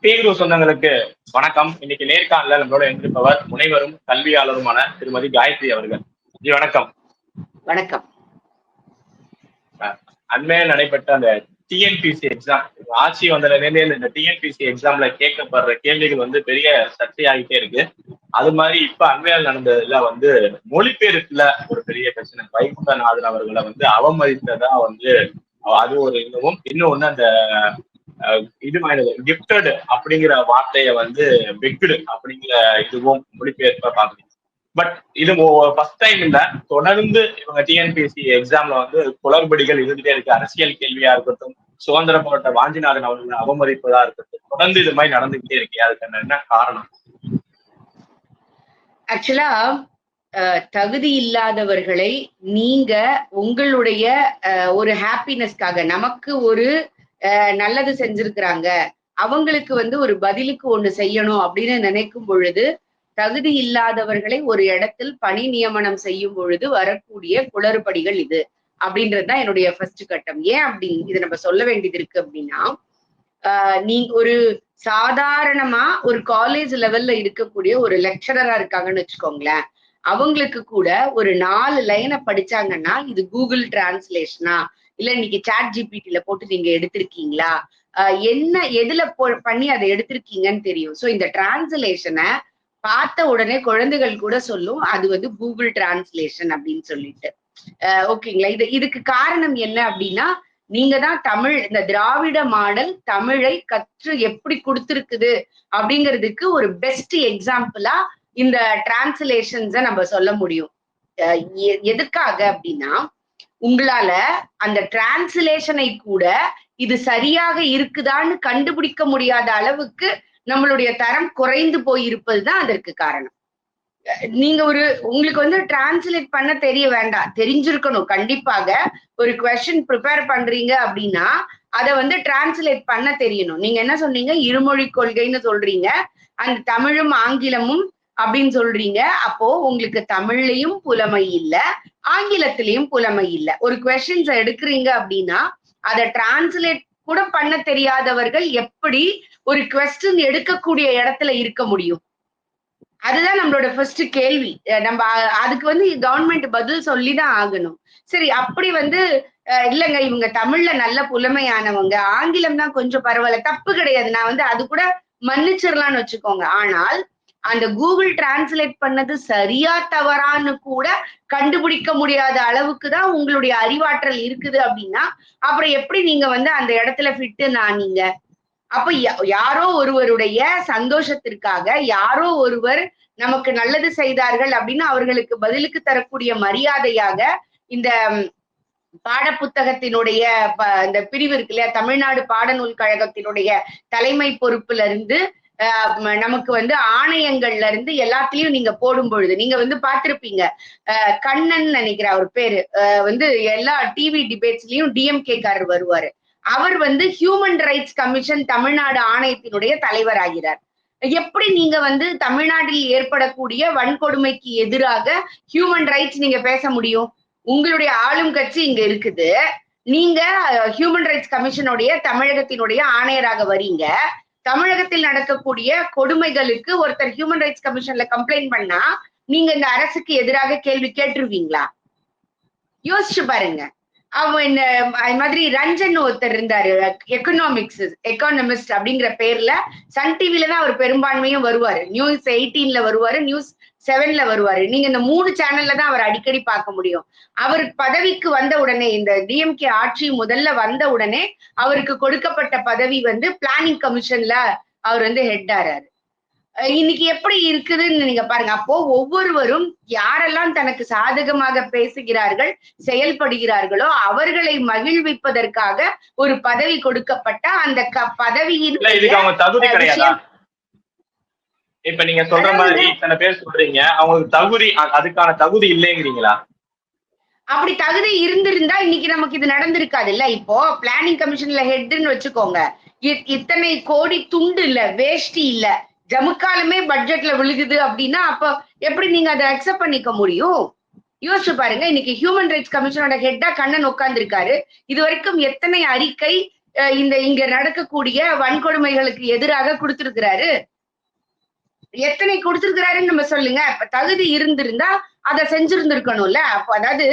தீவிர சொந்தங்களுக்கு வணக்கம். இன்னைக்கு நேர்காணல நம்மளோட இருந்திருப்பவர் முனைவரும் கல்வியாளருமான திருமதி காயத்ரி அவர்கள். ஜி வணக்கம். வணக்கம். அண்மையில் நடைபெற்ற அந்த டிஎன்பிசி எக்ஸாம் ஆட்சி வந்ததுலேருந்தே இந்த டிஎன்பிசி எக்ஸாம்ல கேட்கப்படுற கேள்விகள் வந்து பெரிய சர்ச்சையாகிட்டே இருக்கு. அது மாதிரி இப்ப அண்மையில் நடந்ததுல வந்து மொழிபெயர்ப்புல ஒரு பெரிய பிரச்சனை. வைகுண்டநாதன் அவர்களை வந்து அவமதித்ததா வந்து அது ஒரு இதுவும். இன்னொன்னு அந்த இது கிஃப்டட் அப்படிங்கிற வார்த்தையை வந்து பிக்டு அப்படிங்கிற இதுவும் மொழிபெயர்ப்ப பாக்குறீங்க பட் இது ஃபர்ஸ்ட் டைம் இல்ல. தொடர்ந்து இவங்க டிஎன்பிஎஸ்சி எக்ஸாம்ல வந்து குளறுபடிகள் இருந்துட்டே இருக்கு. அரசியல் கேள்வியா இருக்கட்டும் சுதந்திர போராட்ட வாஞ்சிநாதன் அவர்களை அவமதிப்பதா இருக்கட்டும் தொடர்ந்து இது மாதிரி நடந்துகிட்டே இருக்கு. அதுக்கு என்ன காரணம்? ஆக்சுவலா தகுதி இல்லாதவர்களை நீங்க உங்களுடைய ஒரு ஹாப்பினஸ்க்காக நமக்கு ஒரு நல்லது செஞ்சிருக்கிறாங்க. அவங்களுக்கு வந்து ஒரு பதிலுக்கு ஒண்ணு செய்யணும் அப்படின்னு நினைக்கும் பொழுது தகுதி இல்லாதவர்களை ஒரு இடத்தில் பணி நியமனம் செய்யும் பொழுது வரக்கூடிய குளறுபடிகள் இது அப்படின்றதுதான் என்னுடைய ஃபர்ஸ்ட் கட்டம். ஏன் அப்படி இது நம்ம சொல்ல வேண்டியது இருக்கு அப்படின்னா ஆஹ் நீங்க ஒரு சாதாரணமா ஒரு காலேஜ் லெவல்ல இருக்கக்கூடிய ஒரு லெக்சரரா இருக்காங்கன்னு வச்சுக்கோங்களேன். அவங்களுக்கு கூட ஒரு நாலு லைனை படிச்சாங்கன்னா இது கூகுள் டிரான்ஸ்லேஷனா இல்ல இன்னைக்கு சாட் ஜிபிடில போட்டு நீங்க எடுத்திருக்கீங்களா? என்ன எதுல போ பண்ணி அதை எடுத்திருக்கீங்கன்னு தெரியும். ஸோ இந்த டிரான்ஸ்லேஷனை பார்த்த உடனே குழந்தைகள் கூட சொல்லும் அது வந்து கூகுள் டிரான்ஸ்லேஷன் அப்படின்னு சொல்லிட்டு. ஓகேங்களா? இது இதுக்கு காரணம் என்ன அப்படின்னா நீங்க தான் தமிழ் இந்த திராவிட மாடல் தமிழை கற்று எப்படி கொடுத்துருக்குது அப்படிங்கிறதுக்கு ஒரு பெஸ்ட் எக்ஸாம்பிளா இந்த டிரான்ஸ்லேஷன்ஸை நம்ம சொல்ல முடியும். எதுக்காக அப்படின்னா உங்களால அந்த டிரான்ஸ்லேஷனை கூட இது சரியாக இருக்குதான்னு கண்டுபிடிக்க முடியாத அளவுக்கு நம்மளுடைய தரம் குறைந்து போயிருப்பது தான் அதற்கு காரணம். நீங்க ஒரு உங்களுக்கு வந்து டிரான்ஸ்லேட் பண்ண தெரிய வேண்டாம். தெரிஞ்சிருக்கணும். கண்டிப்பாக ஒரு கொஸ்டின் ப்ரிப்பேர் பண்றீங்க அப்படின்னா அதை வந்து டிரான்ஸ்லேட் பண்ண தெரியணும். நீங்க என்ன சொன்னீங்க? இருமொழி கொள்கைன்னு சொல்றீங்க. அந்த தமிழும் ஆங்கிலமும் அப்படின்னு சொல்றீங்க. அப்போ உங்களுக்கு தமிழ்லயும் புலமை இல்ல ஆங்கிலத்திலயும் புலமை இல்ல. ஒரு கொஸ்டின்ஸ் எடுக்கிறீங்க அப்படின்னா அதை டிரான்ஸ்லேட் கூட பண்ண தெரியாதவர்கள் எப்படி ஒரு கொஸ்டின் எடுக்கக்கூடிய இடத்துல இருக்க முடியும்? அதுதான் நம்மளோட ஃபர்ஸ்ட் கேள்வி. நம்ம அதுக்கு வந்து கவர்மெண்ட் பதில் சொல்லிதான் ஆகணும். சரி அப்படி வந்து இல்லைங்க இவங்க தமிழ்ல நல்ல புலமையானவங்க. ஆங்கிலம் தான் கொஞ்சம் பரவாயில்ல தப்பு கிடையாது. நான் வந்து அது கூட மன்னிச்சிடலாம்னு வச்சுக்கோங்க. ஆனால் அந்த கூகுள் டிரான்ஸ்லேட் பண்ணது சரியா தவறான்னு கூட கண்டுபிடிக்க முடியாத அளவுக்கு தான் உங்களுடைய அறிவாற்றல் இருக்குது அப்படின்னா அப்புறம் எப்படி நீங்க வந்து அந்த இடத்துல ஃபிட்டு நான் நீங்க அப்ப யாரோ ஒருவருடைய சந்தோஷத்திற்காக யாரோ ஒருவர் நமக்கு நல்லது செய்தார்கள் அப்படின்னு அவர்களுக்கு பதிலுக்கு தரக்கூடிய மரியாதையாக இந்த பாடப்புத்தகத்தினுடைய இந்த பிரிவு இருக்கு இல்லையா? தமிழ்நாடு பாடநூல் கழகத்தினுடைய தலைமை பொறுப்புல இருந்து நமக்கு வந்து ஆணையங்கள்ல இருந்து எல்லாத்துலயும் நீங்க போடும் பொழுது நீங்க வந்து பார்த்திருப்பீங்க. கண்ணன் நினைக்கிற அவர் பேரு. வந்து எல்லா டிவி டிபேட்ஸ்லயும் டிஎம்கே காரர் வருவாரு. அவர் வந்து ஹியூமன் ரைட்ஸ் கமிஷன் தமிழ்நாடு ஆணையத்தினுடைய தலைவர் ஆகிறார் எப்படி நீங்க வந்து தமிழ்நாட்டில் ஏற்படக்கூடிய வன்கொடுமைக்கு எதிராக ஹியூமன் ரைட்ஸ் நீங்க பேச முடியும்? உங்களுடைய ஆளும் கட்சி இங்க இருக்குது. நீங்க ஹியூமன் ரைட்ஸ் கமிஷனுடைய தமிழகத்தினுடைய ஆணையராக வரீங்க. தமிழகத்தில் நடக்கக்கூடிய கொடுமைகளுக்கு ஒருத்தர் ஹியூமன் ரைட்ஸ் கமிஷன்ல கம்ப்ளைண்ட் பண்ணா நீங்க இந்த அரசுக்கு எதிராக கேள்வி கேட்டுருவீங்களா? யோசிச்சு பாருங்க. அவன் அது மாதிரி ரஞ்சன் ஒருத்தர் இருந்தாரு எக்கனாமிக்ஸ் எக்கானமிஸ்ட் அப்படிங்கிற பேர்ல சன் டிவில தான் அவர் பெரும்பான்மையும் வருவாரு. நியூஸ் எயிட்டீன்ல வருவாரு நியூஸ் செவன்ல வருவாரு. நீங்க இந்த மூணு சேனல்ல தான் அவர் அடிக்கடி பார்க்க முடியும். அவர் பதவிக்கு வந்த உடனே இந்த டிஎம்கே ஆட்சி முதல்ல வந்த உடனே அவருக்கு கொடுக்கப்பட்ட பதவி வந்து பிளானிங் கமிஷன்ல அவர் வந்து ஹெட் ஆறாரு. இன்னைக்கு எப்படி இருக்குதுன்னு நீங்க பாருங்க. அப்போ ஒவ்வொருவரும் யாரெல்லாம் தனக்கு சாதகமாக பேசுகிறார்கள் செயல்படுகிறார்களோ அவர்களை மகிழ்விப்பதற்காக ஒரு பதவி கொடுக்கப்பட்ட அந்த பதவியின் இப்ப நீங்க சொல்ற மாதிரி இத்தனை பேர் சொல்றீங்க. அவங்களுக்கு தகுதி அதுக்கான தகுதி இல்லைங்கிறீங்களா? அப்படி தகுதி இருந்திருந்தா இன்னைக்கு நமக்கு இது நடந்திருக்காது இல்ல இப்போ பிளானிங் கமிஷன்ல ஹெட்னு வச்சுக்கோங்க. இத்தனை கோடி துண்டு இல்ல வேஷ்டி இல்ல. ஜமுக்காலுமே பட்ஜெட்ல விழுகுது அப்படின்னா அப்ப எப்படி நீங்க அதை அக்செப்ட் பண்ணிக்க முடியும்? யோசிச்சு பாருங்க. இன்னைக்கு ஹியூமன் ரைட்ஸ் கமிஷனோட ஹெட்டா கண்ணன் உட்கார்ந்துருக்காரு. இது வரைக்கும் எத்தனை அறிக்கை இந்த இங்க நடக்கக்கூடிய வன்கொடுமைகளுக்கு எதிராக கொடுத்திருக்கிறாரு? எத்தனை கொடுத்திருக்கிறாருன்னு நம்ம சொல்லுங்க. இப்ப தகுதி இருந்திருந்தா அதை செஞ்சிருந்திருக்கணும்ல. அப்ப அதாவது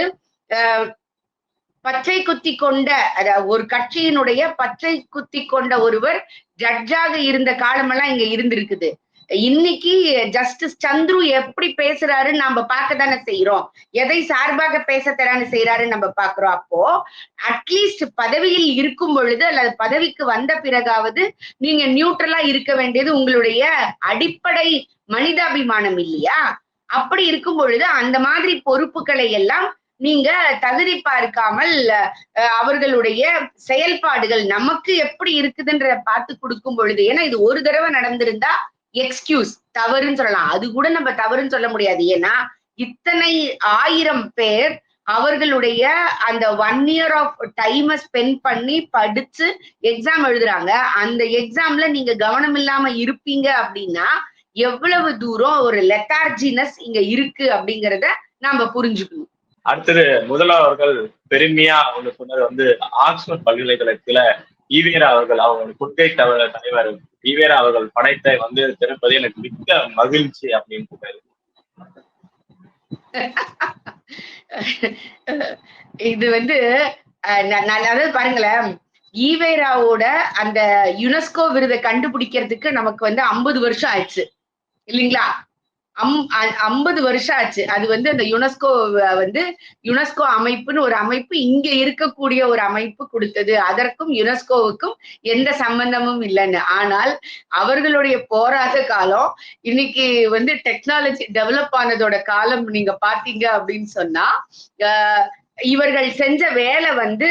பச்சை குத்தி கொண்ட அதாவது ஒரு கட்சியினுடைய பச்சை குத்தி கொண்ட ஒருவர் ஜட்ஜாக இருந்த காலமெல்லாம் இங்க இருந்திருக்குது. இன்னைக்கு ஜஸ்டிஸ் சந்துரு எப்படி பேசுறாருன்னு நம்ம பார்க்க தானே செய்யறோம் எதை சார்பாக பேச தரானு செய்யறாருன்னு நம்ம பாக்குறோம் அப்போ அட்லீஸ்ட் பதவியில் இருக்கும் பொழுது அல்லது பதவிக்கு வந்த பிறகாவது நீங்க நியூட்ரலா இருக்க வேண்டியது உங்களுடைய அடிப்படை மனிதாபிமானம் இல்லையா? அப்படி இருக்கும் பொழுது அந்த மாதிரி பொறுப்புகளை எல்லாம் நீங்க தகுதி பார்க்காமல் அஹ், அவர்களுடைய செயல்பாடுகள் நமக்கு எப்படி இருக்குதுன்ற பார்த்து கொடுக்கும் பொழுது ஏன்னா இது ஒரு தடவை நடந்திருந்தா எக்ஸ்கியூஸ் தவறுன்னு சொல்லலாம். அது கூட நம்ம தவறுன்னு சொல்ல முடியாது. ஏன்னா இத்தனை ஆயிரம் பேர் அவர்களுடைய அந்த ஒன் இயர் ஆஃப் டைமை ஸ்பெண்ட் பண்ணி படிச்சு எக்ஸாம் எழுதுறாங்க. அந்த எக்ஸாம்ல நீங்க கவனம் இல்லாம இருப்பீங்க அப்படின்னா எவ்வளவு தூரம் ஒரு லெத்தார்ஜினஸ் இங்க இருக்கு அப்படிங்கறத நாம புரிஞ்சுக்கணும். அடுத்தது முதல்வர்கள் பெருமையா ஒண்ணு சொன்னது வந்து ஆக்ஸ்போர்ட் பல்கலைக்கழகத்துல ஈவேரா அவர்கள் அவங்களுடைய கொள்கை தவ- தலைவர் ஈவேரா அவர்கள் படைத்தை வந்து திறப்பது எனக்கு மிக்க மகிழ்ச்சி அப்படின்னு சொன்னாரு இது வந்து அஹ், அதாவது பாருங்களேன் ஈவேராவோட அந்த யுனெஸ்கோ விருதை கண்டுபிடிக்கிறதுக்கு நமக்கு வந்து ஐம்பது வருஷம் ஆயிடுச்சு. இல்லைங்களா? அம் ஐம்பது வருஷம் ஆச்சு. அது வந்து அந்த யுனெஸ்கோ வந்து யுனெஸ்கோ அமைப்புன்னு ஒரு அமைப்பு இங்க இருக்கக்கூடிய ஒரு அமைப்பு கொடுத்தது. அதற்கும் யுனெஸ்கோவுக்கும் எந்த சம்பந்தமும் இல்லைன்னு. ஆனால் அவர்களுடைய போராட்ட காலம் இன்னைக்கு வந்து டெக்னாலஜி டெவலப் ஆனதோட காலம் நீங்க பாத்தீங்க அப்படின்னு சொன்னா ஆஹ் இவர்கள் செஞ்ச வேலை வந்து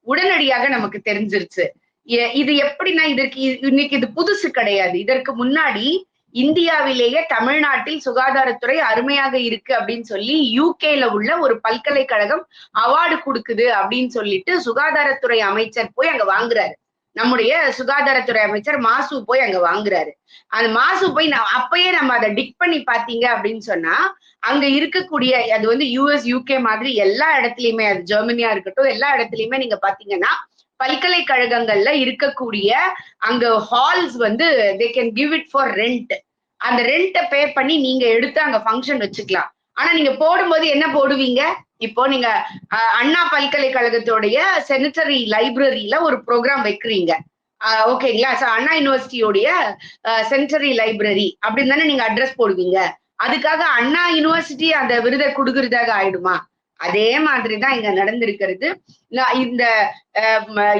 உடனடியாக நமக்கு தெரிஞ்சிருச்சு. எ- இது எப்படின்னா இதற்கு இன்னைக்கு இது புதுசு கிடையாது. இதற்கு முன்னாடி இந்தியாவிலேயே தமிழ்நாட்டில் சுகாதாரத்துறை அருமையாக இருக்கு அப்படின்னு சொல்லி யூகேல உள்ள ஒரு பல்கலைக்கழகம் அவார்டு கொடுக்குது அப்படின்னு சொல்லிட்டு சுகாதாரத்துறை அமைச்சர் போய் அங்க வாங்குறாரு. நம்முடைய சுகாதாரத்துறை அமைச்சர் மாசு போய் அங்க வாங்குறாரு. அந்த மாசு போய் நான் அப்பயே நம்ம அதை டிக் பண்ணி பாத்தீங்க அப்படின்னு சொன்னா அங்க இருக்கக்கூடிய அது வந்து யூஎஸ் யூகே மாதிரி எல்லா இடத்துலயுமே அது ஜெர்மனியா இருக்கட்டும் எல்லா இடத்துலயுமே நீங்க பாத்தீங்கன்னா பல்கலைக்கழகங்கள்ல இருக்கக்கூடிய அங்க ஹால்ஸ் வந்து they can give it for rent அந்த ரெண்ட்டை பே பண்ணி நீங்க எடுத்து அங்க ஃபங்க்ஷன் வச்சுக்கலாம். ஆனா நீங்க போடும்போது என்ன போடுவீங்க? இப்போ நீங்க அஹ், அண்ணா பல்கலைக்கழகத்துடைய செனிட்டரி லைப்ரரியில ஒரு ப்ரோக்ராம் வைக்கிறீங்க. ஓகேங்களா ஸோ அண்ணா யூனிவர்சிட்டியோடைய சென்டரி லைப்ரரி அப்படின்னு தானே நீங்க அட்ரஸ் போடுவீங்க. அதுக்காக அண்ணா யூனிவர்சிட்டி அந்த விருதை கொடுக்கறதாக ஆயிடுமா? அதே மாதிரி தான் இங்க நடந்திருக்கிறது. இந்த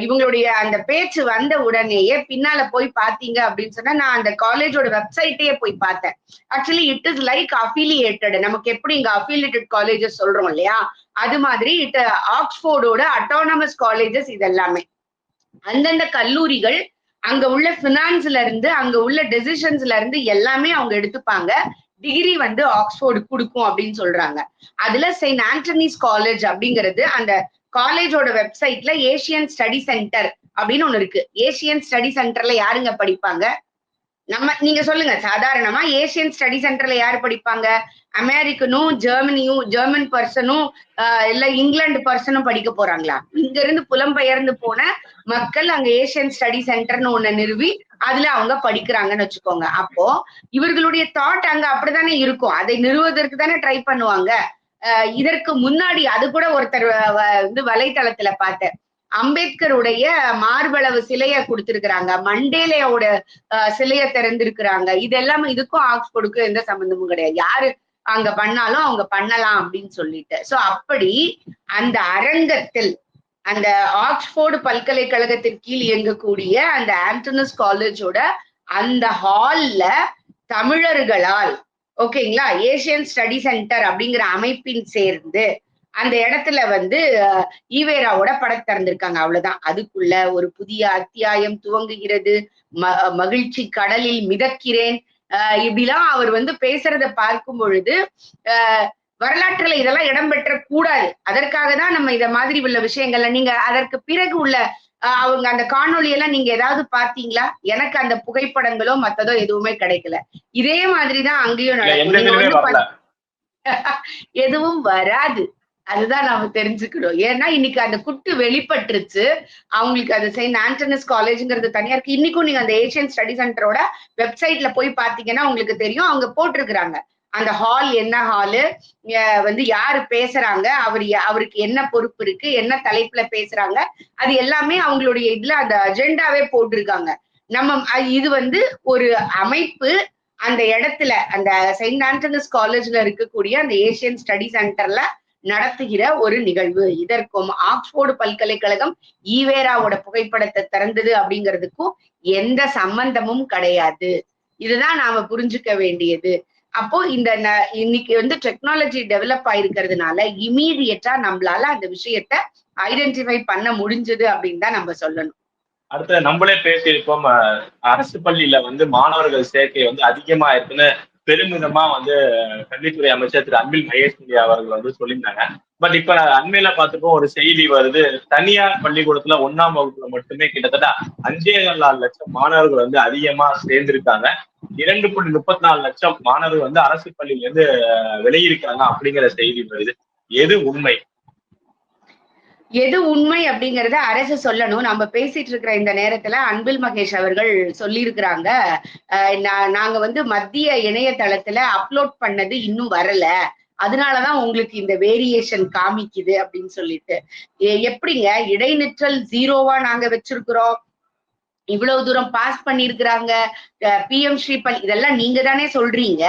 இவங்களுடைய அந்த பேச்சு வந்த உடனேயே பின்னால போய் பாத்தீங்க அப்படின்னு சொன்னா நான் அந்த காலேஜோட வெப்சைட்டையே போய் பார்த்தேன். Actually it is like affiliated நமக்கு எப்படி இங்க அஃபிலியேட்டட் காலேஜஸ் சொல்றோம் இல்லையா? அது மாதிரி இட் ஆக்ஸ்போர்டோட அட்டானமஸ் காலேஜஸ் இது எல்லாமே அந்தந்த கல்லூரிகள் அங்க உள்ள பினான்ஸ்ல இருந்து அங்க உள்ள டெசிஷன்ஸ்ல இருந்து எல்லாமே அவங்க எடுத்துப்பாங்க. டிகிரி வந்து ஆக்ஸ்போர்டு கொடுக்கும் அப்படின்னு சொல்றாங்க. அதுல செயின்ட் ஆண்டனிஸ் காலேஜ் அப்படிங்கிறது அந்த காலேஜோட வெப்சைட்ல ஏசியன் ஸ்டடி சென்டர் அப்படின்னு ஒண்ணு இருக்கு. ஏசியன் ஸ்டடி சென்டர்ல யாருங்க படிப்பாங்க? நம்ம நீங்க சொல்லுங்க சாதாரணமா ஏசியன் ஸ்டடி சென்டர்ல யாரு படிப்பாங்க? அமெரிக்கனும் ஜெர்மனியும் ஜெர்மன் பர்சனும் இல்ல இங்கிலாந்து பர்சனும் படிக்க போறாங்களா? இங்க இருந்து புலம்பெயர்ந்து போன மக்கள் அங்க ஏசியன் ஸ்டடி சென்டர்னு ஒண்ணு நிறுவி அதுல அவங்க படிக்கிறாங்கன்னு வச்சுக்கோங்க. அப்போ இவர்களுடைய தாட் அங்க அப்படித்தானே இருக்கும். அதை நிறுவதற்கு தானே ட்ரை பண்ணுவாங்க. இதற்கு முன்னாடி அது கூட ஒருத்தர் வந்து வலைத்தளத்துல பார்த்தேன். அம்பேத்கருடைய மார்பளவு சிலைய கொடுத்திருக்கிறாங்க. மண்டேலையோட சிலைய திறந்திருக்கிறாங்க. இது எல்லாமே இதுக்கும் ஆக்ஸ்போர்டுக்கும் எந்த சம்பந்தமும் கிடையாது. யாரு அங்க பண்ணாலும் அவங்க பண்ணலாம் அப்படின்னு சொல்லிட்டு. சோ அப்படி அந்த அரங்கத்தில் அந்த ஆக்ஸ்போர்டு பல்கலைக்கழகத்தின் கீழ் இயங்கக்கூடிய அந்த ஆண்டனஸ் காலேஜோட அந்த ஹால்ல தமிழர்களால் ஓகேங்களா? ஏசியன் ஸ்டடி சென்டர் அப்படிங்கிற அமைப்பின் சேர்ந்து அந்த இடத்துல வந்து ஈவேராவோட படம் திறந்திருக்காங்க. அவ்வளவுதான். அதுக்குள்ள ஒரு புதிய அத்தியாயம் துவங்குகிறது. ம மகிழ்ச்சி கடலில் மிதக்கிறேன். அஹ் இப்படிலாம் அவர் வந்து பேசுறத பார்க்கும் பொழுது அஹ் வரலாற்றுல இதெல்லாம் இடம்பெற்ற கூடாது. அதற்காக தான் நம்ம இத மாதிரி உள்ள விஷயங்கள்ல நீங்க அதற்கு பிறகு உள்ள அஹ், அவங்க அந்த காணொளி எல்லாம் நீங்க ஏதாவது பாத்தீங்களா எனக்கு அந்த புகைப்படங்களோ மத்ததோ எதுவுமே கிடைக்கல. இதே மாதிரிதான் அங்கேயும் நடக்கும். எதுவும் வராது. அதுதான் நாம தெரிஞ்சுக்கணும். ஏன்னா இன்னைக்கு அந்த குட்டு வெளிப்பட்டுருச்சு. அவங்களுக்கு அது செயின்ட் ஆண்டனஸ் காலேஜ்ங்கிறது தனியா இருக்கு. இன்னைக்கும் நீங்க அந்த ஏசியன் ஸ்டடி சென்டரோட வெப்சைட்ல போய் பாத்தீங்கன்னா உங்களுக்கு தெரியும். அவங்க போட்டிருக்கிறாங்க. அந்த ஹால் என்ன ஹாலு வந்து யாரு பேசுறாங்க? அவர் அவருக்கு என்ன பொறுப்பு இருக்கு? என்ன தலைப்புல பேசுறாங்க? அது எல்லாமே அவங்களுடைய இதுல அந்த அஜெண்டாவே போட்டிருக்காங்க. நம்ம இது வந்து ஒரு அமைப்பு அந்த இடத்துல அந்த செயின்ட் ஆண்டனஸ் காலேஜ்ல இருக்கக்கூடிய அந்த ஏசியன் ஸ்டடி சென்டர்ல நடத்துகிற ஒரு நிகழ்வு. இதற்கும் ஆக்ஸ்போர்டு பல்கலைக்கழகம் ஈவேராவோட புகைப்படத்தை திறந்தது அப்படிங்கிறதுக்கும் எந்த சம்பந்தமும் கிடையாது. இதுதான் நாம புரிஞ்சுக்க வேண்டியது. அப்போ இந்த இன்னைக்கு வந்து டெக்னாலஜி டெவலப் ஆயிருக்கிறதுனால இமீடியட்டா நம்மளால அந்த விஷயத்த ஐடென்டிஃபை பண்ண முடிஞ்சது அப்படின்னு தான் நம்ம சொல்லணும். அடுத்த நம்மளே பேசியிருப்போம் அரசு பள்ளியில வந்து மாணவர்கள் சேர்க்கை வந்து அதிகமா இருக்குன்னு பெருமிதமா வந்து கல்வித்துறை அமைச்சர் திரு அன்பில் மகேஷ் அவர்கள் வந்து சொல்லியிருந்தாங்க. பட் இப்ப அண்மையில பார்த்துப்போம் ஒரு செய்தி வருது. தனியார் பள்ளிக்கூடத்துல ஒன்னாம் வகுப்புல மட்டுமே கிட்டத்தட்ட அஞ்சே நாலு லட்சம் மாணவர்கள் வந்து அதிகமா சேர்ந்திருக்காங்க. இரண்டு புள்ளி முப்பத்தி நாலு லட்சம் மாணவர்கள் வந்து அரசு பள்ளியில இருந்து வெளியிருக்கிறாங்க அப்படிங்கிற செய்தி வருது. எது உண்மை? எது உண்மை அப்படிங்கறத அரசு சொல்லணும். நம்ம பேசிட்டு இருக்கிற இந்த நேரத்துல அன்பில் மகேஷ் அவர்கள் சொல்லியிருக்கிறாங்க. நாங்க வந்து மத்திய இணையதளத்துல அப்லோட் பண்ணது இன்னும் வரல. அதனாலதான் உங்களுக்கு இந்த வேரியேஷன் காமிக்குது அப்படின்னு சொல்லிட்டு. எப்படிங்க? இடைநிற்றல் ஜீரோவா நாங்க வச்சிருக்கிறோம். இவ்வளவு தூரம் பாஸ் பண்ணியிருக்கிறாங்க. பிஎம் ஸ்ரீபல் இதெல்லாம் நீங்க தானே சொல்றீங்க?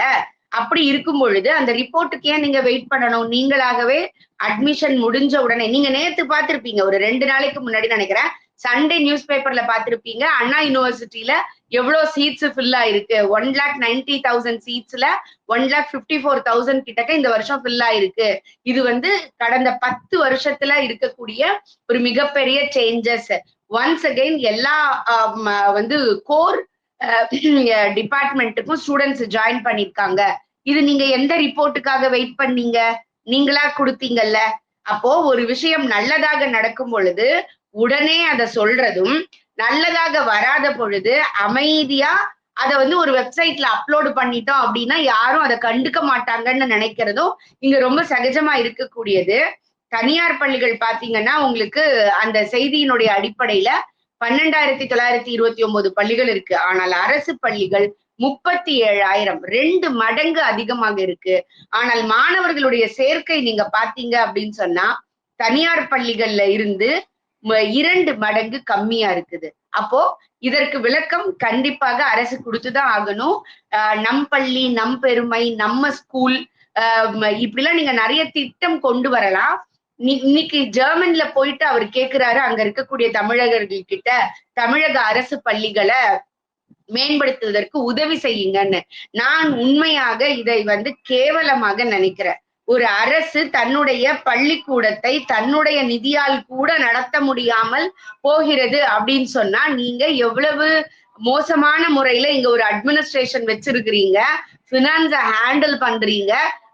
அப்படி இருக்கும் பொழுது அந்த ரிப்போர்ட்டுக்கு ஏன் நீங்க வெயிட் பண்ணணும்? நீங்களாகவே அட்மிஷன் முடிஞ்ச உடனே நீங்க நேத்து பார்த்திருப்பீங்க ஒரு ரெண்டு நாளைக்கு முன்னாடி நினைக்கிறேன் சண்டே நியூஸ் பேப்பர்ல பார்த்திருப்பீங்க அண்ணா யூனிவர்சிட்டியில எவ்வளவு சீட்ஸ் ஃபில் ஆயிருக்கு? One lakh ninety thousand சீட்ஸ்ல one lakh fifty four thousand கிட்டக்க இந்த வருஷம் ஃபில் ஆயிருக்கு. இது வந்து கடந்த பத்து வருஷத்துல இருக்கக்கூடிய ஒரு மிகப்பெரிய சேஞ்சஸ் ஒன்ஸ் அகைன் எல்லா வந்து கோர் டிபார்ட்மெண்ட்டுக்கும் ஸ்டூடெண்ட்ஸ் ஜாயின் பண்ணிருக்காங்க. இது நீங்க எந்த ரிப்போர்ட்டுக்காக வெயிட் பண்ணீங்க? நீங்களா கொடுத்தீங்கல்ல? அப்போ ஒரு விஷயம் நல்லதாக நடக்கும் பொழுது உடனே அதை சொல்றதும் நல்லதாக வராத பொழுது அமைதியா அதை வந்து ஒரு வெப்சைட்ல அப்லோடு பண்ணிட்டோம் அப்படின்னா யாரும் அதை கண்டுக்க மாட்டாங்கன்னு நினைக்கிறதும் இங்க ரொம்ப சகஜமா இருக்கக்கூடியது. தனியார் பள்ளிகள் பாத்தீங்கன்னா உங்களுக்கு அந்த செய்தியினுடைய அடிப்படையில பன்னெண்டாயிரத்தி தொள்ளாயிரத்தி இருபத்தி ஒன்பது பள்ளிகள் இருக்கு. ஆனால் அரசு பள்ளிகள் முப்பத்தி ஏழாயிரம். ரெண்டு மடங்கு அதிகமாக இருக்கு. ஆனால் மாணவர்களுடைய சேர்க்கை நீங்க பாத்தீங்க அப்படின்னு சொன்னா தனியார் பள்ளிகள்ல இருந்து இரண்டு மடங்கு கம்மியா இருக்குது. அப்போ இதற்கு விளக்கம் கண்டிப்பாக அரசு கொடுத்துதான் ஆகணும். ஆஹ் நம் பள்ளி நம் பெருமை நம்ம ஸ்கூல் இப்படிலாம் நீங்க நிறைய திட்டம் கொண்டு வரலாம். இன்னைக்கு ஜெர்மன்ல போயிட்டு அவர் கேக்குறாரு அங்க இருக்கக்கூடிய தமிழகர்கள் கிட்ட தமிழக அரசு பள்ளிகளை மேம்படுத்துவதற்கு உதவி செய்யுங்கன்னு. நான் உண்மையாக இதை வந்து கேவலமாக நினைக்கிறேன். ஒரு அரசு தன்னுடைய பள்ளிக்கூடத்தை தன்னுடைய நிதியால் கூட நடத்த முடியாமல் போகிறது அப்படின்னு சொன்னா நீங்க எவ்வளவு மோசமான முறையில இங்க ஒரு அட்மினிஸ்ட்ரேஷன் வச்சிருக்கிறீங்க பினான்ஸை ஹேண்டில் பண்றீங்க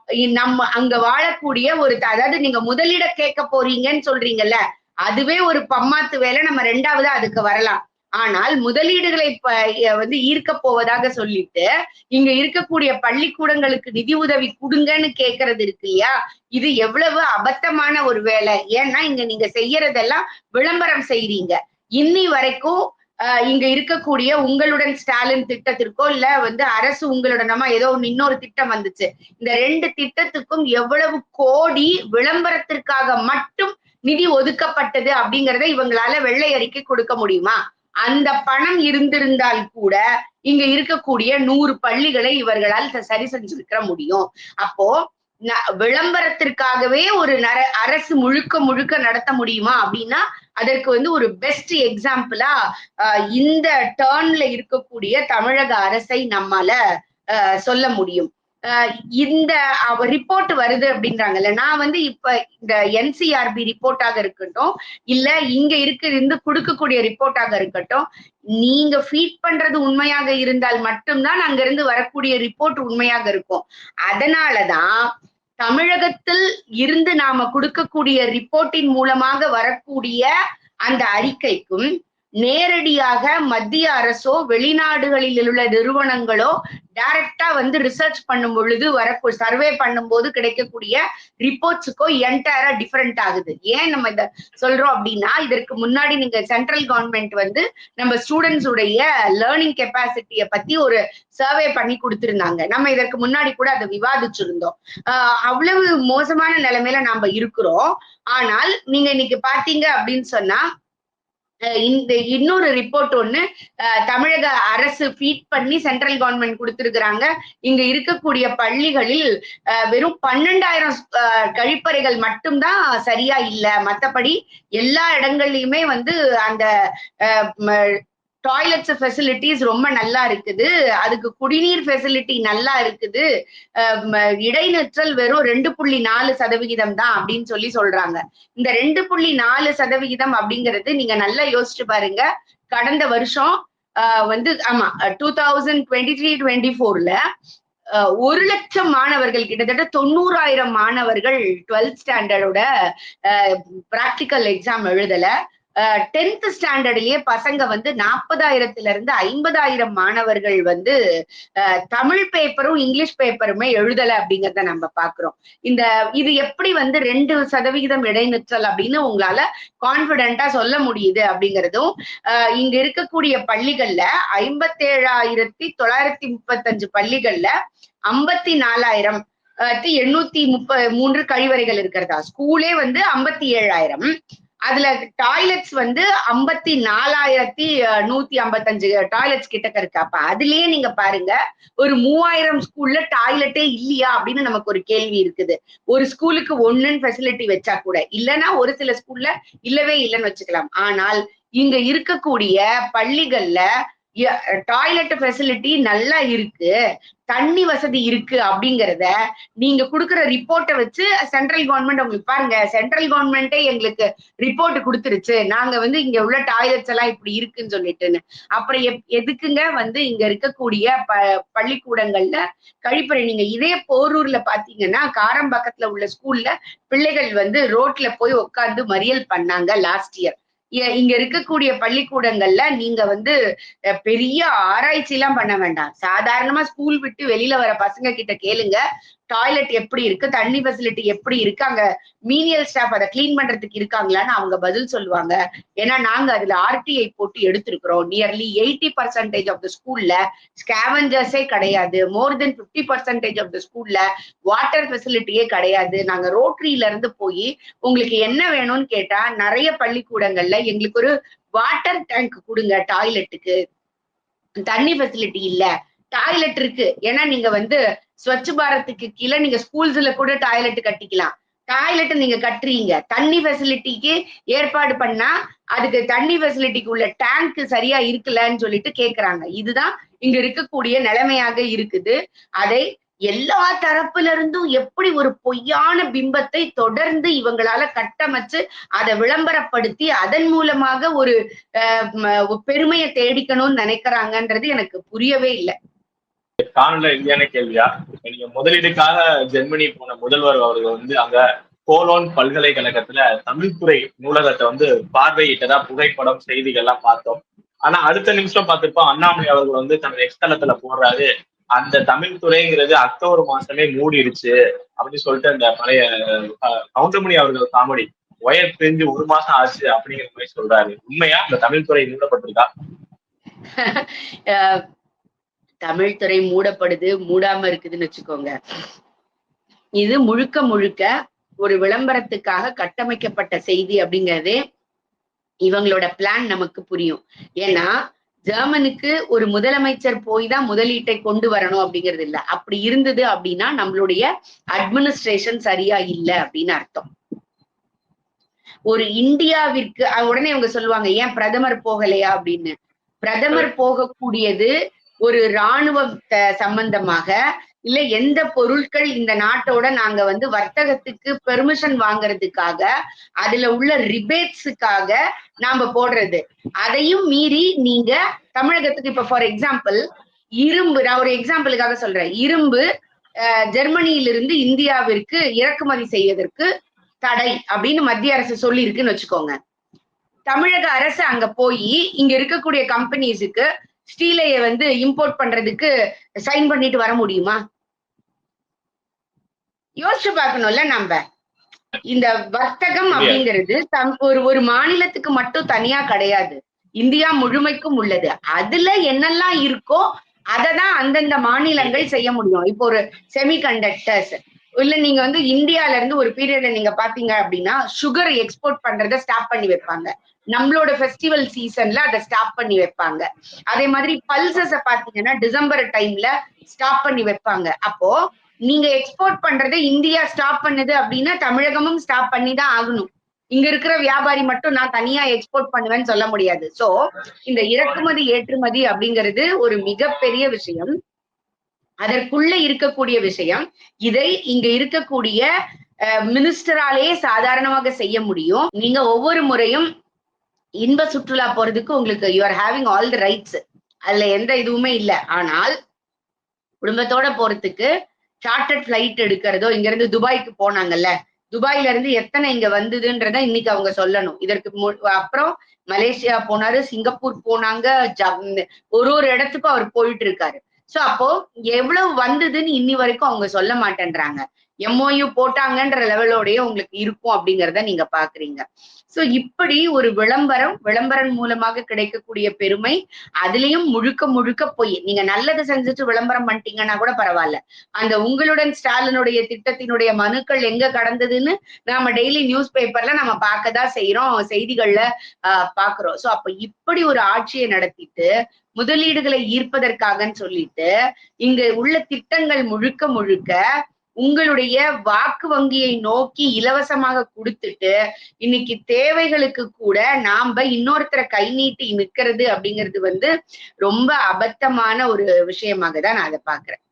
நம்ம அங்க வாழக்கூடிய ஒரு அதாவது நீங்க முதலிட கேட்க போறீங்கன்னு சொல்றீங்கல்ல அதுவே ஒரு பம்மாத்து வேலை நம்ம ரெண்டாவது அதுக்கு வரலாம். ஆனால் முதலீடுகளை வந்து ஈர்க்க போவதாக சொல்லிட்டு இங்க இருக்கக்கூடிய பள்ளிக்கூடங்களுக்கு நிதி உதவி கொடுங்கன்னு கேக்குறது இருக்கு இல்லையா? இது எவ்வளவு அபத்தமான ஒரு வேலை. ஏன்னா இங்க நீங்க செய்யறதெல்லாம் விளம்பரம் செய்றீங்க. இன்னி வரைக்கும் இங்க இருக்கக்கூடிய உங்களுடன் ஸ்டாலின் திட்டத்திற்கோ இல்ல வந்து அரசு உங்களுடனமா ஏதோ இன்னொரு திட்டம் வந்துச்சு. இந்த ரெண்டு திட்டத்துக்கும் எவ்வளவு கோடி விளம்பரத்திற்காக மட்டும் நிதி ஒதுக்கப்பட்டது அப்படிங்கறத இவங்களால வெள்ளை அறிக்கை கொடுக்க முடியுமா? அந்த பணம் இருந்திருந்தால் கூட இங்க இருக்கக்கூடிய நூறு பள்ளிகளை இவர்களால் சரி செஞ்சிருக்க முடியும். அப்போ விளம்பரத்திற்காகவே ஒரு நர அரசு முழுக்க முழுக்க நடத்த முடியுமா அப்படின்னா அதற்கு வந்து ஒரு பெஸ்ட் எக்ஸாம்பிளா இந்த டேர்ன்ல இருக்கக்கூடிய தமிழக அரசை நம்மால சொல்ல முடியும். இந்த ரிப்போர்ட் வருது அப்படின்றாங்கல்ல. நான் வந்து இப்ப இந்த என்சிஆர்பி ரிப்போர்ட்டாக இருக்கட்டும் இல்ல இங்க இருக்க இருந்து கொடுக்கக்கூடிய ரிப்போர்ட்டாக இருக்கட்டும் நீங்க ஃபீட் பண்றது உண்மையாக இருந்தால் மட்டும்தான் அங்க இருந்து வரக்கூடிய ரிப்போர்ட் உண்மையாக இருக்கும். அதனாலதான் தமிழகத்தில் இருந்து நாம கொடுக்கக்கூடிய ரிப்போர்ட்டின் மூலமாக வரக்கூடிய அந்த அறிக்கைக்கும் நேரடியாக மத்திய அரசோ வெளிநாடுகளில் உள்ள நிறுவனங்களோ டைரக்டா வந்து ரிசர்ச் பண்ணும் பொழுது வர சர்வே பண்ணும்போது கிடைக்கக்கூடிய ரிப்போர்ட்ஸுக்கோ என்டையரா டிஃபரெண்ட் ஆகுது. ஏன் நம்ம இத சொல்றோம் அப்படின்னா இதற்கு முன்னாடி நீங்க சென்ட்ரல் கவர்மெண்ட் வந்து நம்ம ஸ்டூடெண்ட்ஸ் உடைய லேர்னிங் கெப்பாசிட்டிய பத்தி ஒரு சர்வே பண்ணி கொடுத்திருந்தாங்க. நம்ம இதற்கு முன்னாடி கூட அதை விவாதிச்சிருந்தோம். ஆஹ் அவ்வளவு மோசமான நிலைமையில நாம இருக்கிறோம். ஆனால் நீங்க இன்னைக்கு பாத்தீங்க அப்படின்னு சொன்னா இந்த இன்னொரு ரிப்போர்ட் ஒண்ணு அஹ் தமிழக அரசு ஃபீட் பண்ணி சென்ட்ரல் கவர்மெண்ட் கொடுத்திருக்கிறாங்க. இங்க இருக்கக்கூடிய பள்ளிகளில் அஹ் வெறும் பன்னெண்டாயிரம் கழிப்பறைகள் மட்டும்தான் சரியா இல்ல. மத்தபடி எல்லா இடங்கள்லயுமே வந்து அந்த டாய்லெட்ஸ் ஃபெசிலிட்டிஸ் ரொம்ப நல்லா இருக்குது. அதுக்கு குடிநீர் ஃபெசிலிட்டி நல்லா இருக்குது. இடைநிற்றல் வெறும் ரெண்டு புள்ளி நாலு சதவிகிதம் தான் அப்படின்னு சொல்லி சொல்றாங்க. இந்த ரெண்டு புள்ளி நாலு சதவிகிதம் அப்படிங்கிறது நீங்க நல்லா யோசிச்சு பாருங்க. கடந்த வருஷம் ஆஹ் வந்து ஆமா two thousand twenty three twenty ஃபோர்ல ஒரு லட்சம் மாணவர்கள் கிட்டத்தட்ட தொண்ணூறாயிரம் மாணவர்கள் டுவெல்த் ஸ்டாண்டர்டோட பிராக்டிக்கல் எக்ஸாம் எழுதல. டென்த் ஸ்டாண்டர்ட்லயே பசங்க வந்து நாற்பதாயிரத்துல இருந்து ஐம்பதாயிரம் மாணவர்கள் வந்து தமிழ் பேப்பரும் இங்கிலீஷ் பேப்பருமே எழுதல அப்படிங்கறத நம்ம பாக்குறோம். இந்த இது எப்படி வந்து ரெண்டு சதவிகிதம் இடைநிற்றல் அப்படின்னு உங்களால கான்பிடென்ட்டா சொல்ல முடியுது அப்படிங்கிறதும் இங்க இருக்கக்கூடிய பள்ளிகள்ல ஐம்பத்தேழாயிரத்தி தொள்ளாயிரத்தி முப்பத்தஞ்சு பள்ளிகள்ல ஐம்பத்தி நாலாயிரம் எண்ணூத்தி முப்ப மூன்று கழிவறைகள் இருக்கிறதா? ஸ்கூலே வந்து ஐம்பத்தி ஏழாயிரம். அதுல டாய்லெட்ஸ் வந்து ஐம்பத்தி நாலாயிரத்தி நூத்தி ஐம்பத்தஞ்சு டாய்லெட்ஸ் கிட்டக்க இருக்கு. அப்ப அதுலயே நீங்க பாருங்க ஒரு மூவாயிரம் ஸ்கூல்ல டாய்லெட்டே இல்லையா அப்படின்னு நமக்கு ஒரு கேள்வி இருக்குது. ஒரு ஸ்கூலுக்கு ஒண்ணுன்னு ஃபெசிலிட்டி வச்சா கூட இல்லைன்னா ஒரு சில ஸ்கூல்ல இல்லவே இல்லைன்னு வச்சுக்கலாம். ஆனால் இங்க இருக்கக்கூடிய பள்ளிகள்ல டாய்லெட் ஃபெசிலிட்டி நல்லா இருக்கு. தண்ணி வசதி இருக்கு அப்படிங்கிறத நீங்க கொடுக்குற ரிப்போர்ட்டை வச்சு சென்ட்ரல் கவர்மெண்ட் உங்களுக்கு பாருங்க. சென்ட்ரல் கவர்மெண்ட்டே எங்களுக்கு ரிப்போர்ட் கொடுத்துருச்சு. நாங்க வந்து இங்க உள்ள டாய்லெட்ஸ் எல்லாம் இப்படி இருக்குன்னு சொல்லிட்டுன்னு. அப்புறம் எப்- எதுக்குங்க வந்து இங்க இருக்கக்கூடிய ப பள்ளிக்கூடங்கள்ல கழிப்பறை? நீங்க இதே போரூர்ல பாத்தீங்கன்னா காரம்பாக்கத்துல உள்ள ஸ்கூல்ல பிள்ளைகள் வந்து ரோட்ல போய் உட்காந்து மறியல் பண்ணாங்க லாஸ்ட் இயர் இங்க இருக்கக்கூடிய பள்ளிக்கூடங்கள்ல நீங்க வந்து அஹ், பெரிய ஆராய்ச்சி எல்லாம் பண்ண வேண்டாம். சாதாரணமா ஸ்கூல் விட்டு வெளியில வர பசங்க கிட்ட கேளுங்க. டாய்லெட் எப்படி இருக்கு? தண்ணி ஃபெசிலிட்டி எப்படி இருக்கு? அங்க மீனியல் ஸ்டாஃப் அதை கிளீன் பண்றதுக்கு இருக்காங்களான்னு அவங்க பதில் சொல்லுவாங்க. ஏன்னா நாங்க அதுல ஆர்டிஐ போட்டு எடுத்திருக்கிறோம். Nearly eighty percentage of the ஸ்கூல்ல ஸ்கேவஞ்சர்ஸே கிடையாது. More then fifty percentage of the ஸ்கூல்ல வாட்டர் ஃபெசிலிட்டியே கிடையாது. நாங்க ரோட்டரியில இருந்து போய் உங்களுக்கு என்ன வேணும்னு கேட்டா நிறைய பள்ளிக்கூடங்கள்ல எங்களுக்கு ஒரு வாட்டர் டேங்க் கொடுங்க டாய்லெட்டுக்கு தண்ணி ஃபெசிலிட்டி இல்ல. டாய்லெட் இருக்கு. ஏன்னா நீங்க வந்து ஸ்வச் பாரத்துக்கு கீழே நீங்க ஸ்கூல்ஸ்ல கூட டாய்லெட் கட்டிக்கலாம். டாய்லெட் நீங்க கட்டுறீங்க. தண்ணி ஃபெசிலிட்டிக்கு ஏற்பாடு பண்ணா அதுக்கு தண்ணி ஃபெசிலிட்டிக்கு உள்ள டேங்க் சரியா இருக்குல்லன்னு சொல்லிட்டு கேக்குறாங்க. இதுதான் இங்க இருக்கக்கூடிய நிலைமையாக இருக்குது. அதை எல்லா தரப்புல இருந்தும் எப்படி ஒரு பொய்யான பிம்பத்தை தொடர்ந்து இவங்களால கட்டமைச்சு அதை விளம்பரப்படுத்தி அதன் மூலமாக ஒரு அஹ், பெருமையை தேடிக்கணும்னு நினைக்கிறாங்கன்றது எனக்கு புரியவே இல்லை. காணல இந்தியான கேள்வியா? நீங்க முதலீடுக்காக ஜெர்மனி போன முதல்வர் அவர்கள் வந்து அங்க கோலோன் பல்கலைக்கழகத்துல தமிழ்துறை நூலகத்தை வந்து பார்வையிட்டதா புகைப்படம் செய்திகள்லாம் பார்த்தோம். ஆனா அடுத்த நிமிஷம் பார்த்திருப்போம் அண்ணாமலை அவர்கள் வந்து தனது எக்ஸ்தலத்துல போடுறாரு. அந்த தமிழ் துறைங்கிறது அக்டோபர் மாசமே மூடிடுச்சு அப்படின்னு சொல்லிட்டு அந்த பழைய கவுண்டமணி அவர்கள் காமெடி ஒயர் பிரிஞ்சு ஒரு மாசம் ஆச்சு அப்படிங்கிற மாதிரி சொல்றாரு. உண்மையா? இந்த தமிழ் துறை மூடப்பட்டிருக்கா? அஹ், தமிழ் துறை மூடப்படுது மூடாம இருக்குதுன்னு வச்சுக்கோங்க. இது முழுக்க முழுக்க ஒரு விளம்பரத்துக்காக கட்டமைக்கப்பட்ட செய்தி அப்படிங்கறதே இவங்களோட பிளான் நமக்கு புரியும். ஏன்னா ஜெர்மனுக்கு ஒரு முதலமைச்சர் போய் தான் முதலீட்டை கொண்டு வரணும் அப்படிங்கிறது இல்ல. அப்படி இருந்தது அப்படின்னா நம்மளுடைய அட்மினிஸ்ட்ரேஷன் சரியா இல்ல அப்படின்னு அர்த்தம். ஒரு இந்தியாவிற்கு உடனே இவங்க சொல்லுவாங்க ஏன் பிரதமர் போகலையா அப்படின்னு. பிரதமர் போகக்கூடியது ஒரு இராணுவ சம்பந்தமாக இல்ல எந்த பொருட்கள் இந்த நாட்டோட நாங்க வந்து வர்த்தகத்துக்கு பெர்மிஷன் வாங்குறதுக்காக அதுல உள்ள ரிபேட்ஸுக்காக நாம போடுறது. அதையும் மீறி நீங்க தமிழகத்துக்கு இப்ப ஃபார் எக்ஸாம்பிள் இரும்பு நான் ஒரு எக்ஸாம்பிளுக்காக சொல்றேன். இரும்பு அஹ், ஜெர்மனியிலிருந்து இந்தியாவிற்கு இறக்குமதி செய்வதற்கு தடை அப்படின்னு மத்திய அரசு சொல்லியிருக்குன்னு வச்சுக்கோங்க. தமிழக அரசு அங்க போய் இங்க இருக்கக்கூடிய கம்பெனிஸுக்கு ஸ்டீலைய வந்து இம்போர்ட் பண்றதுக்கு சைன் பண்ணிட்டு வர முடியுமா? யோசிச்சு பார்க்கணும்ல நம்ம. இந்த வர்த்தகம் அப்படிங்கிறது ஒரு ஒரு மாநிலத்துக்கு மட்டும் தனியா கிடையாது. இந்தியா முழுமைக்கும் உள்ளது. அதுல என்னெல்லாம் இருக்கோ அததான் அந்தந்த மாநிலங்கள் செய்ய முடியும். இப்போ ஒரு செமிகண்டக்டர்ஸ் இல்ல நீங்க வந்து இந்தியால இருந்து ஒரு பீரியட்ல நீங்க பாத்தீங்க அப்படின்னா சுகர் எக்ஸ்போர்ட் பண்றத ஸ்டாப் பண்ணி வைப்பாங்க. நம்மளோட ஃபெஸ்டிவல் சீசன்ல அதை ஸ்டாப் பண்ணி வைப்பாங்க. அதே மாதிரி பல்சஸ பாத்தீங்கன்னா டிசம்பர் டைம்ல ஸ்டாப் பண்ணி வைப்பாங்க. அப்போ நீங்க எக்ஸ்போர்ட் பண்றதை இந்தியா ஸ்டாப் பண்ணுது அப்படின்னா தமிழகமும் ஸ்டாப் பண்ணி தான் ஆகணும். இங்க இருக்கிற வியாபாரி மட்டும் நான் தனியா எக்ஸ்போர்ட் பண்ணுவேன்னு சொல்ல முடியாது. சோ இந்த இறக்குமதி ஏற்றுமதி அப்படிங்கிறது ஒரு மிகப்பெரிய விஷயம். அதற்குள்ள இருக்கக்கூடிய விஷயம். இதை இங்க இருக்கக்கூடிய மினிஸ்டராலேயே சாதாரணமாக செய்ய முடியும். நீங்க ஒவ்வொரு முறையும் இன்ப சுற்றுலா போறதுக்கு உங்களுக்கு you are having all the rides அதுல எந்த இதுவுமே இல்லை. ஆனால் குடும்பத்தோட போறதுக்கு சார்ட்டர்ட் ஃபிளைட் எடுக்கிறதோ இங்க இருந்து துபாய்க்கு போனாங்கல்ல துபாயில இருந்து எத்தனை இங்க வந்ததுன்றத இன்னைக்கு அவங்க சொல்லணும். இதற்கு அப்புறம் மலேசியா போனாரு சிங்கப்பூர் போனாங்க ஒரு ஒரு இடத்துக்கும் அவர் போயிட்டு இருக்காரு. சோ அப்போ எவ்வளவு வந்ததுன்னு இன்னி வரைக்கும் அவங்க சொல்ல மாட்டேன்றாங்க. எம்ஓயு போட்டாங்கன்ற லெவலோடய உங்களுக்கு இருக்கும் அப்படிங்கறத நீங்க பாக்குறீங்க. சோ இப்படி ஒரு விளம்பரம் விளம்பரம் மூலமாக கிடைக்கக்கூடிய பெருமை அதுலயும் முழுக்க முழுக்க போய் நீங்க நல்லது செஞ்சுட்டு விளம்பரம் பண்ணிட்டீங்கன்னா கூட பரவாயில்ல. அந்த உங்களுடன் ஸ்டாலினுடைய திட்டத்தினுடைய மனுக்கள் எங்க கடந்ததுன்னு நாம டெய்லி நியூஸ் பேப்பர்ல நம்ம பார்க்கதான் செய்யறோம் செய்திகள்ல ஆஹ் பாக்குறோம். சோ அப்ப இப்படி ஒரு ஆட்சியை நடத்திட்டு முதலீடுகளை ஈர்ப்பதற்காகன்னு சொல்லிட்டு இங்க உள்ள திட்டங்கள் முழுக்க முழுக்க உங்களுடைய வாக்கு வங்கியை நோக்கி இலவசமாக கொடுத்துட்டு இன்னைக்கு தேவைகளுக்கு கூட நாம இன்னொருத்தரை கை நீட்டி நிக்கிறது அப்படிங்கிறது வந்து ரொம்ப அபத்தமான ஒரு விஷயமாக தான் நான் அதை பாக்குறேன்